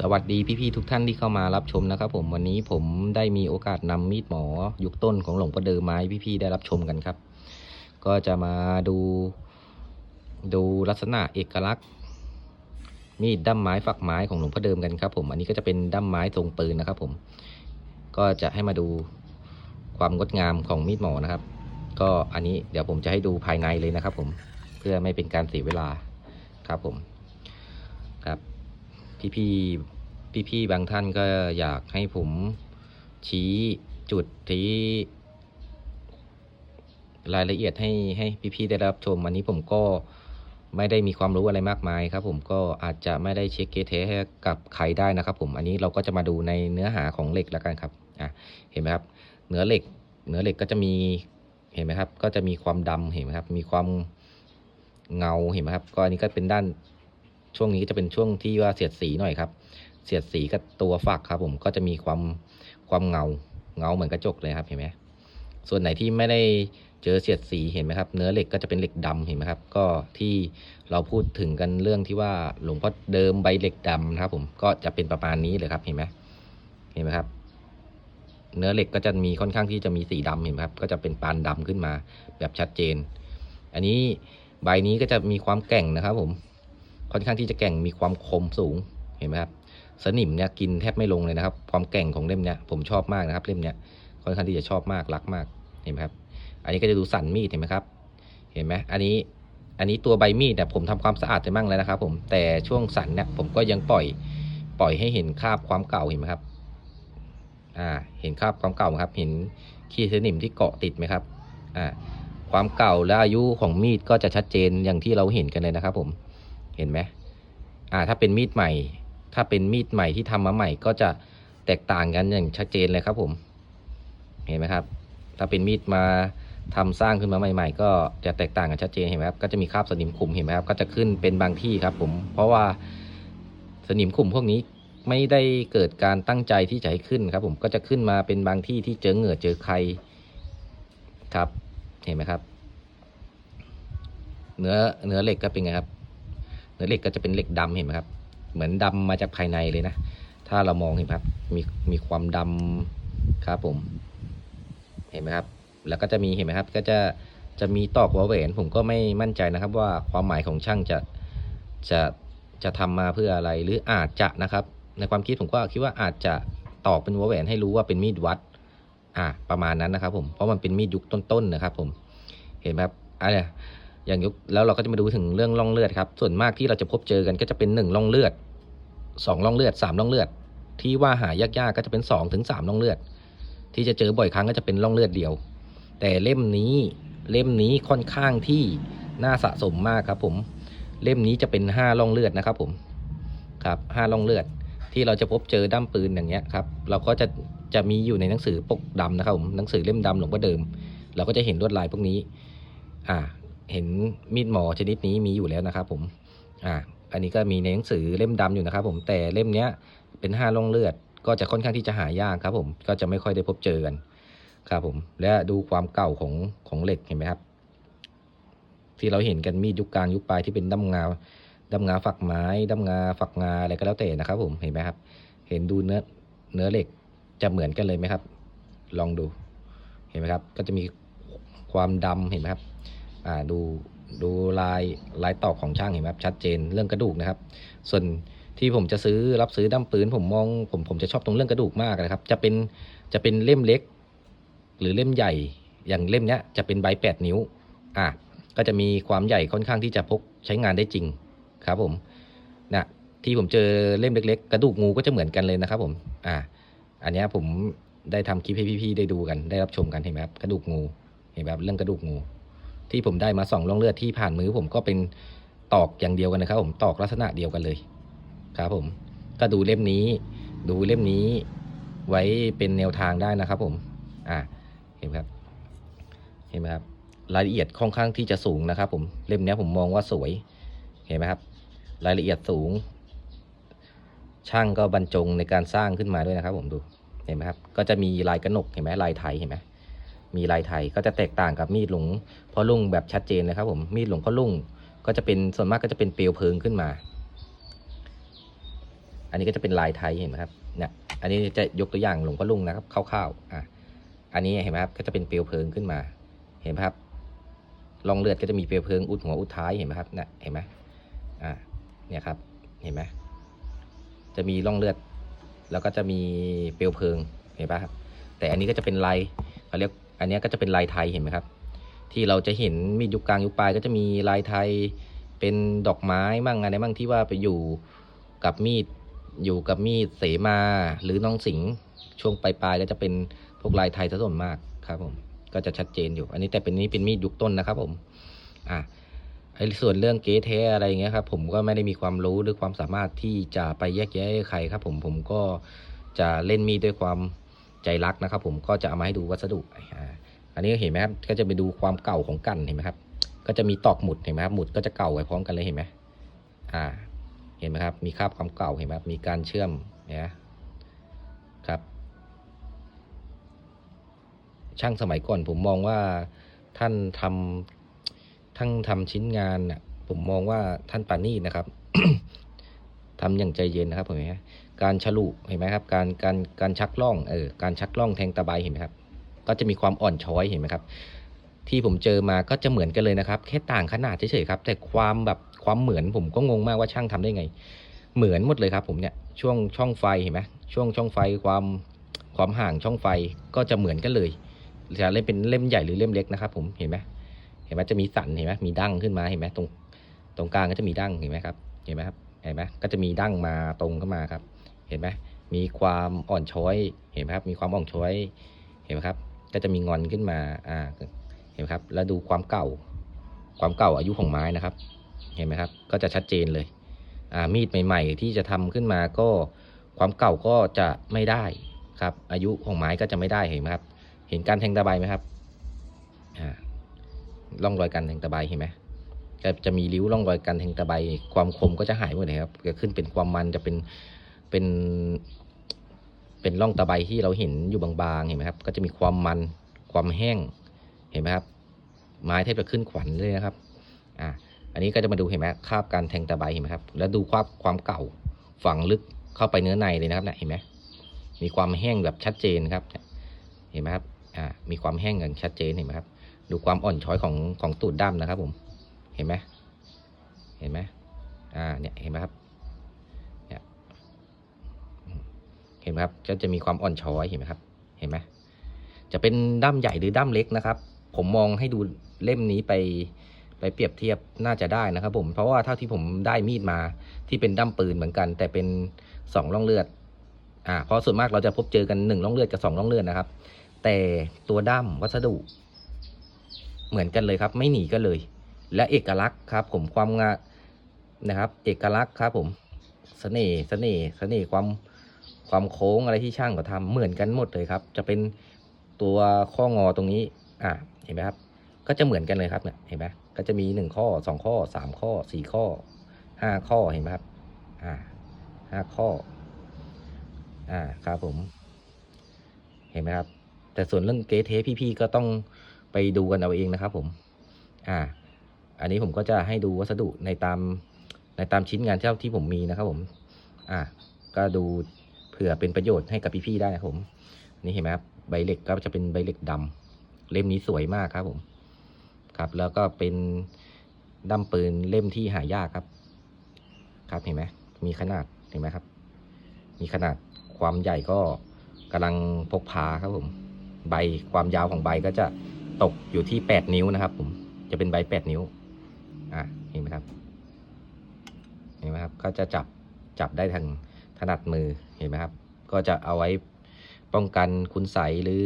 สวัสดีพี่ๆทุกท่านที่เข้ามารับชมนะครับ ผมวันนี้ผมได้มีโอกาสนำมีดหมอ ยุคต้นของหลวงพ่อเดิมมาให้พี่ๆได้รับชมกันครับ ก็จะมาดู ดูลักษณะเอกลักษณ์ มีดด้ามไม้ฝักไม้ของหลวงพ่อเดิมกันครับ ผมอันนี้ก็จะเป็นด้ามไม้ทรงปืนนะครับ ผมก็จะให้มาดูความงดงามของมีดหมอนะครับ ก็อันนี้เดี๋ยวผมจะให้ดูภายในเลยนะครับ ผมเพื่อไม่เป็นการเสียเวลาครับผมครับ พี่ๆพี่ๆบางท่านก็อยากให้ผมชี้จุดที่รายละเอียดให้ให้พี่ๆได้รับชม อันนี้ผมก็ไม่ได้มีความรู้อะไรมากมายครับ ผมก็อาจจะไม่ได้เช็คเกทเทสให้กับใครได้นะครับผมอันนี้เราก็จะมาดูในเนื้อหาของเหล็กแล้วกันครับอะเห็นไหมครับเนื้อเหล็กเนื้อเหล็กก็จะมีเห็นไหมครับ ก็จะมีความดำเห็นไหมครับ มีความเงาเห็นไหมครับ ก็อันนี้ก็เป็นด้าน ช่วงนี้จะเป็นช่วงที่ว่าเสียดสีหน่อยครับ เสียดสีกับตัวฝักครับ ผมก็จะมีความความเงาเงาเหมือนกระจกเลยครับเห็นไหมส่วนไหนที่ไม่ได้เจอเสียดสีเห็นไหมครับ เนื้อเหล็กก็จะเป็นเหล็กดำเห็นไหมครับ ก็ที่เราพูดถึงกันเรื่องที่ว่าหลวงพ่อเดิมใบเหล็กดำนะครับ ผมก็จะเป็นประมาณนี้เลยครับเห็นไหมเห็นไหมครับ เนื้อเหล็กก็จะมีค่อนข้างที่จะมีสีดำเห็นไหมครับ ก็จะเป็นปานดำขึ้นมาแบบชัดเจน อันนี้ใบนี้ก็จะมีความแก่งนะครับ ผม ค่อนข้างที่จะแก่งมีความคมสูงเห็นไหมครับสนิมเนี่ยกินแทบไม่ลงเลยนะครับ ความแก่งของเล่มเนี้ยผมชอบมากนะครับ เล่มเนี้ยค่อนข้างที่จะชอบมากรักมากเห็นไหมครับ อันนี้ก็จะดูสันมีดเห็นไหมครับ เห็นไหมอันนี้อันนี้ตัวใบมีดเนี่ยผมทำความสะอาดไปมั่งแล้วนะครับ ผมแต่ช่วงสันเนี่ยผมก็ยังปล่อยปล่อยให้เห็นคราบความเก่าเห็นไหมครับอ่าเห็นคราบความเก่าครับ เห็นขี้สนิมที่เกาะติดไหมครับอ่าความเก่าและอายุของมีดก็จะชัดเจนอย่างที่เราเห็นกันเลยนะครับ ผม เห็นไหมอ่าถ้าเป็นมีดใหม่ ถ้าเป็นมีดใหม่ที่ทำมาใหม่ก็จะแตกต่างกันอย่างชัดเจนเลยครับผม เห็นไหมครับ ถ้าเป็นมีดมาทำสร้างขึ้นมาใหม่ ๆ ก็จะแตกต่างกันชัดเจนเห็นไหมครับก็จะมีคราบสนิมขุ่มเห็นไหมครับก็จะขึ้นเป็นบางที่ครับผม เพราะว่าสนิมขุ่มพวกนี้ไม่ได้เกิดการตั้งใจที่จะให้ขึ้นครับ ผมก็จะขึ้นมาเป็นบางที่ที่เจอเหงื่อเจอใครครับ เห็นไหมครับ เนื้อเนื้อเหล็กก็เป็นไงครับ เนื้อเหล็กก็จะเป็นเหล็กดำเห็นไหมครับ เหมือนดำมาจากภายในเลยนะ ถ้าเรามองเห็นครับ มีมีความดำครับผม เห็นไหมครับ แล้วก็จะมีเห็นไหมครับ ก็จะจะมีตอกหัวแหวนผมก็ไม่มั่นใจนะครับ ว่าความหมายของช่างจะจะจะทำมาเพื่ออะไรหรืออาจจะนะครับ ในความคิดผมก็คิดว่าอาจจะตอกเป็นหัวแหวนให้รู้ว่าเป็นมีดวัด อ่าประมาณนั้นนะครับ ผมเพราะมันเป็นมีดยุคต้นๆนะครับ ผมเห็นไหมครับอะไร อย่างยุคแล้วเราก็จะมาดูถึงเรื่องร่องเลือดครับ ส่วนมากที่เราจะพบเจอกันก็จะเป็นหนึ่งร่องเลือดสองร่องเลือดสามร่องเลือด ที่ว่าหายากๆก็จะเป็นสองถึงสามร่องเลือด ที่จะเจอบ่อยครั้งก็จะเป็นร่องเลือดเดียว แต่เล่มนี้เล่มนี้ค่อนข้างที่น่าสะสมมากครับผมเล่มนี้จะเป็นห้าร่องเลือดนะครับผมครับห้าร่องเลือดที่เราจะพบเจอด้ามปืนอย่างเงี้ยครับเราก็จะจะมีอยู่ในหนังสือปกดำนะครับผมหนังสือเล่มดำหลวงพ่อเดิม เราก็จะเห็นลวดลายพวกนี้อ่า เห็นมีดหมอชนิดนี้มีอยู่แล้วนะครับผมอ่าอันนี้ก็มีในหนังสือเล่มดำอยู่นะครับผมแต่เล่มเนี้ยเป็นห้าร่องเลือด ก็จะค่อนข้างที่จะหายากครับผมก็จะไม่ค่อยได้พบเจอกันครับผมและดูความเก่าของของเหล็กเห็นไหมครับ ที่เราเห็นกันมีดยุคกลางยุคปลายที่เป็นด้ามงาด้ามงาฝักไม้ด้ามงาฝักงาอะไรก็แล้วแต่นะครับผมเห็นไหมครับ เห็นดูเนื้อเนื้อเหล็กจะเหมือนกันเลยไหมครับ ลองดูเห็นไหมครับ ก็จะมีความดำเห็นไหมครับ อ่าดูดูลายลายตอกของช่างเห็นไหมครับชัดเจนเรื่องกระดูกนะครับ ส่วนที่ผมจะซื้อรับซื้อด้ามปืนผมมองผมผมจะชอบตรงเรื่องกระดูกมากเลยครับ จะเป็นจะเป็นเล่มเล็ก หรือเล่มใหญ่อย่างเล่มเนี้ยจะเป็นใบแปดนิ้วอะก็จะมีความใหญ่ค่อนข้างที่จะพกใช้งานได้จริงครับผมนะที่ผมเจอเล่มเล็ก ๆ กระดูกงูก็จะเหมือนกันเลยนะครับผมอะอันนี้ผมได้ทำคลิปให้พี่ๆได้ดูกันได้รับชมกันเห็นไหมครับกระดูกงูเห็นไหมครับเรื่องกระดูกงู ที่ผมได้มาสองร่องเลือดที่ผ่านมือผมก็เป็นตอกอย่างเดียวกันนะครับ ผมตอกลักษณะเดียวกันเลยครับผมก็ดูเล่มนี้ ดูเล่มนี้ไว้เป็นแนวทางได้นะครับ ผม อ่าเห็นไหมครับเห็นไหมครับรายละเอียดค่อนข้างที่จะสูงนะครับ ผมเล่มนี้ผมมองว่าสวย เห็นไหมครับ รายละเอียดสูง ช่างก็บรรจงในการสร้างขึ้นมาด้วยนะครับ ผมดูเห็นไหมครับ ก็จะมีลายกระหนกเห็นไหมลายไทยเห็นไหม มีลายไทยก็จะแตกต่างกับมีดหลวงพ่อลุงแบบชัดเจนเลยครับผมมีดหลวงพ่อลุงก็จะเป็นส่วนมากก็จะเป็นเปลวเพลิงขึ้นมา อันนี้ก็จะเป็นลายไทยเห็นไหมครับเนี่ยอันนี้จะยกตัวอย่างหลวงพ่อลุงนะครับคร่าวๆอะอันนี้เห็นไหมครับก็จะเป็นเปลวเพลิงขึ้นมา เห็นไหมครับรองเลือดก็จะมีเปลวเพลิงอุดหัวอุดท้ายเห็นไหมครับเนี่ยเห็นไหมอ่าเนี่ยครับเห็นไหมจะมีร่องเลือด แล้วก็จะมีเปลวเพลิงเห็นปะครับแต่อันนี้ก็จะเป็นลายเขาเรียก อันนี้ก็จะเป็นลายไทยเห็นไหมครับ ที่เราจะเห็นมีดยุคกลางยุคปลายก็จะมีลายไทยเป็นดอกไม้บ้างอะไรบ้างที่ว่าไปอยู่กับมีดอยู่กับมีดเสมาหรือน้องสิงช่วงปลายๆก็จะเป็นพวกลายไทยซะส่วนมากครับผมก็จะชัดเจนอยู่ อันนี้แต่เป็นนี้เป็นมีดยุคต้นนะครับผมอะไอ้ส่วนเรื่องเก๊แท้อะไรเงี้ยครับผมก็ไม่ได้มีความรู้หรือความสามารถที่จะไปแยกแยะให้ใครครับผมผมก็จะเล่นมีดด้วยความ ใจรักนะครับ ผมก็จะเอามาให้ดูวัสดุอันนี้เห็นไหมครับก็จะไปดูความเก่าของกันเห็นไหมครับ ก็จะมีตอกหมุดเห็นไหมครับหมุดก็จะเก่าไว้พร้อมกันเลยเห็นไหมอ่า เห็นไหมครับ มีคราบความเก่าเห็นไหมครับมีการเชื่อมเนี่ยครับ ช่างสมัยก่อนผมมองว่าท่านทำท่านทำชิ้นงานน่ะผมมองว่าท่านปานีตนะครับทำอย่างใจเย็นนะครับเห็นไหมฮะ การฉลุเห็นไหมครับ การการการชักล่องเออการชักล่องแทงตะไบเห็นไหมครับ ก็จะมีความอ่อนช้อยเห็นไหมครับ ที่ผมเจอมาก็จะเหมือนกันเลยนะครับ แค่ต่างขนาดเฉยๆครับ แต่ความแบบความเหมือนผมก็งงมากว่าช่างทำได้ไง เหมือนหมดเลยครับ ผมเนี่ยช่วงช่องไฟเห็นไหมช่วงช่องไฟความความห่างช่องไฟก็จะเหมือนกันเลยจะเล่มเป็นเล่มใหญ่หรือเล่มเล็กนะครับ ผมเห็นไหมเห็นไหมจะมีสันเห็นไหมมีดั้งขึ้นมาเห็นไหมตรงตรงกลางก็จะมีดั้งเห็นไหมครับเห็นไหมครับเห็นไหมก็จะมีดั้งมาตรงเข้ามาครับ เห็นไหมมีความอ่อนช้อยเห็นไหมครับมีความอ่อนช้อยเห็นไหมครับก็จะมีงอนขึ้นมาอ่าเห็นไหมครับแล้วดูความเก่า ความเก่าอายุของไม้นะครับ เห็นไหมครับก็จะชัดเจนเลยอ่ามีดใหม่ ๆ ที่จะทำขึ้นมาก็ความเก่าก็จะไม่ได้ครับอายุของไม้ก็จะไม่ได้เห็นไหมครับ เห็นการแทงตะไบไหมครับอ่าร่องรอยการแทงตะไบเห็นไหมก็จะมีริ้วร่องรอยการแทงตะไบความคมก็จะหายหมดเลยครับจะขึ้นเป็นความมันจะเป็น เป็นเป็นร่องตะไบที่เราเห็นอยู่บางๆเห็นไหมครับ ก็จะมีความมันความแห้งเห็นไหมครับ ไม้แทบจะขึ้นขวัญเลยนะครับอ่าอันนี้ก็จะมาดูเห็นไหมคราบการแทงตะไบเห็นไหมครับ แล้วดูความความเก่าฝังลึกเข้าไปเนื้อในเลยนะครับเนี่ยเห็นไหมมีความแห้งแบบชัดเจนครับ เห็นไหมครับอ่ามีความแห้งอย่างชัดเจนเห็นไหมครับดูความอ่อนช้อยของของตูดด้ามนะครับผม เห็นไหมเห็นไหมอ่าเนี่ยเห็นไหมครับ เนี่ย เห็นไหมครับก็จะมีความอ่อนช้อยเห็นไหมครับ เห็นไหมจะเป็นด้ามใหญ่หรือด้ามเล็กนะครับ ผมมองให้ดูเล่มนี้ไปไปเปรียบเทียบน่าจะได้นะครับ ผมเพราะว่าเท่าที่ผมได้มีดมาที่เป็นด้ามปืนเหมือนกัน แต่เป็นสองร่องเลือดอ่าเพราะส่วนมากเราจะพบเจอกันหนึ่งร่องเลือดกับสองร่องเลือดนะครับ แต่ตัวด้ามวัสดุ เหมือนกันเลยครับ ไม่หนีกันเลย และเอกลักษณ์ครับ ผมความงานะครับ เอกลักษณ์ครับ ผมเสน่ห์เสน่ห์เสน่ห์ความ ความโค้งอะไรที่ช่างเขาทำเหมือนกันหมดเลยครับ จะเป็นตัวข้องอตรงนี้ อ่าเห็นไหมครับ ก็จะเหมือนกันเลยครับเนี่ยเห็นไหมก็จะมีหนึ่งข้อสองข้อสามข้อสี่ข้อห้าข้อเห็นไหมครับ อ่าห้าข้อ อ่าครับผม เห็นไหมครับ แต่ส่วนเรื่องเกเทพี่ๆก็ต้องไปดูกันเอาเองนะครับ ผม อ่า อันนี้ผมก็จะให้ดูวัสดุในตามในตามชิ้นงานเที่ที่ผมมีนะครับผม อ่าก็ดู เผื่อเป็นประโยชน์ให้กับพี่ๆได้นะครับผม นี่เห็นไหมครับใบเหล็กก็จะเป็นใบเหล็กดำเล่มนี้สวยมากครับผม ครับ แล้วก็เป็นด้ามปืนเล่มที่หายากครับ ครับเห็นไหมมีขนาดเห็นไหมครับ มีขนาดความใหญ่ก็กำลังพกพาครับผม ใบความยาวของใบก็จะตกอยู่ที่แปดนิ้วนะครับ ผมจะเป็นใบแปดนิ้ว อะเห็นไหมครับ เห็นไหมครับ ก็จะจับจับได้ทาง ถนัดมือเห็นไหมครับ ก็จะเอาไว้ป้องกันคุณใสหรือ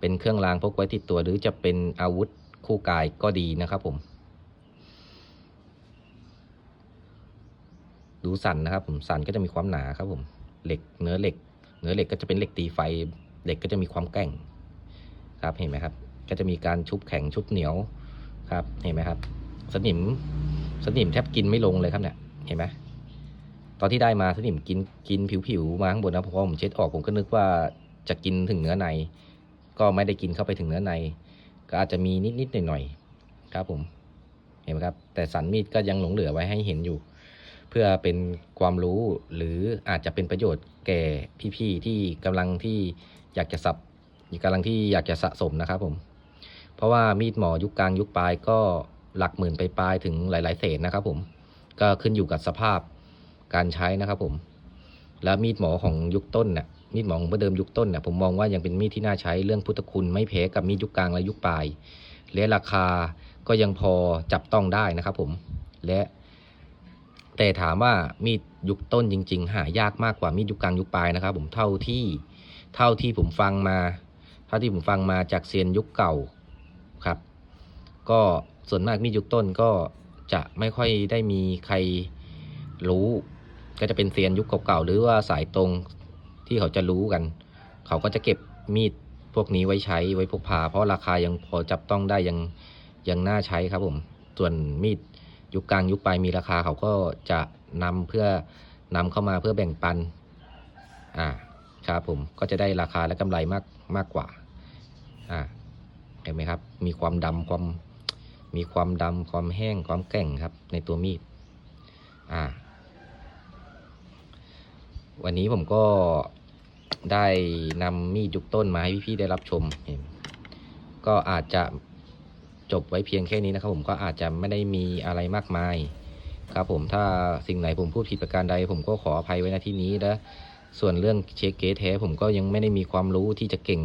เป็นเครื่องรางพกไว้ติดตัว หรือจะเป็นอาวุธคู่กายก็ดีนะครับผม ดูสันนะครับผมสันก็จะมีความหนาครับผมเหล็กเนื้อเหล็ก เนื้อเหล็กก็จะเป็นเหล็กตีไฟเหล็กก็จะมีความแกร่งครับเห็นไหมครับ ก็จะมีการชุบแข็งชุบเหนียวครับเห็นไหมครับ สนิมสนิมแทบกินไม่ลงเลยครับเนี่ยเห็นไหม ตอนที่ได้มาสนิมกินกินผิวๆมาข้างบนนะพอผมเช็ดออกผมก็นึกว่าจะกินถึงเนื้อใน ก็ไม่ได้กินเข้าไปถึงเนื้อใน ก็อาจจะมีนิดๆหน่อยๆครับผมเห็นไหมครับ แต่สันมีดก็ยังหลงเหลือไว้ให้เห็นอยู่ เพื่อเป็นความรู้หรืออาจจะเป็นประโยชน์แก่พี่ๆที่กำลังที่อยากจะสับกำลังที่อยากจะสะสมนะครับผม เพราะว่ามีดหมอยุคกลางยุคปลายก็หลักหมื่นไปปลายถึงหลาย ๆ เศษนะครับผมก็ขึ้นอยู่กับสภาพ การใช้นะครับผม แล้วมีดหมอของยุคต้นเนี่ยมีดหมอของเดิมยุคต้นเนี่ยผมมองว่ายังเป็นมีดที่น่าใช้เรื่องพุทธคุณไม่แพ้กับมีดยุคกลางและยุคปลาย และราคาก็ยังพอจับต้องได้นะครับผมและแต่ถามว่ามีดยุคต้นจริง ๆ หายากมากกว่ามีดยุคกลางยุคปลายนะครับ ผมเท่าที่เท่าที่ผมฟังมา เท่าที่ผมฟังมาจากเซียนยุคเก่าครับ ก็ส่วนมากมีดยุคต้นก็จะไม่ค่อยได้มีใครรู้ ก็จะเป็นเซียนยุคเก่าๆหรือว่าสายตรงที่เขาจะรู้กัน เขาก็จะเก็บมีดพวกนี้ไว้ใช้ไว้พกพาเพราะราคายังพอจับต้องได้ยังยังน่าใช้ครับผม ส่วนมีดยุคกลางยุคปลายมีราคาเขาก็จะนำเพื่อนำเข้ามาเพื่อแบ่งปันอ่าครับผมก็จะได้ราคาและกำไรมากมากกว่าอ่าเห็นไหมครับ มีความดำความมีความดำความแห้งความแก่งครับในตัวมีดอ่า วันนี้ผมก็ได้นำมีดยุคต้นมาให้พี่ๆได้รับชม ก็อาจจะจบไว้เพียงแค่นี้นะครับ ผมก็อาจจะไม่ได้มีอะไรมากมาย ครับผมถ้าสิ่งไหนผมพูดผิดประการใด ผมก็ขออภัยไว้ณที่นี้และส่วนเรื่องเช็คเก๊แท้ ผมก็ยังไม่ได้มีความรู้ที่จะเก่ง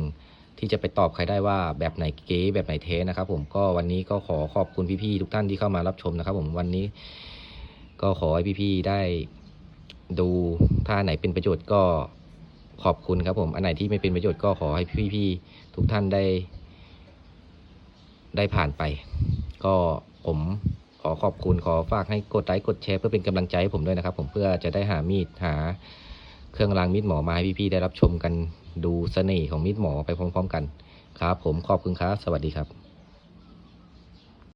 ที่จะไปตอบใครได้ว่าแบบไหนเก๊แบบไหนเทนะครับ ผมก็วันนี้ก็ขอขอบคุณพี่ๆทุกท่านที่เข้ามารับชมนะครับ ผมวันนี้ ก็ขอให้พี่ๆได้ ดูถ้าไหนเป็นประโยชน์ก็ขอบคุณครับผม อันไหนที่ไม่เป็นประโยชน์ก็ขอให้พี่ๆทุกท่านได้ ได้ผ่านไป ก็ผมขอขอบคุณขอฝากให้กดไลค์กดแชร์เพื่อเป็นกำลังใจให้ผมด้วยนะครับ ผมเพื่อจะได้หามีดหาเครื่องรางมีดหมอมาให้พี่ๆได้รับชมกันดูเสน่ห์ของมีดหมอไปพร้อม ๆ กันครับ ผมขอบคุณครับ สวัสดีครับ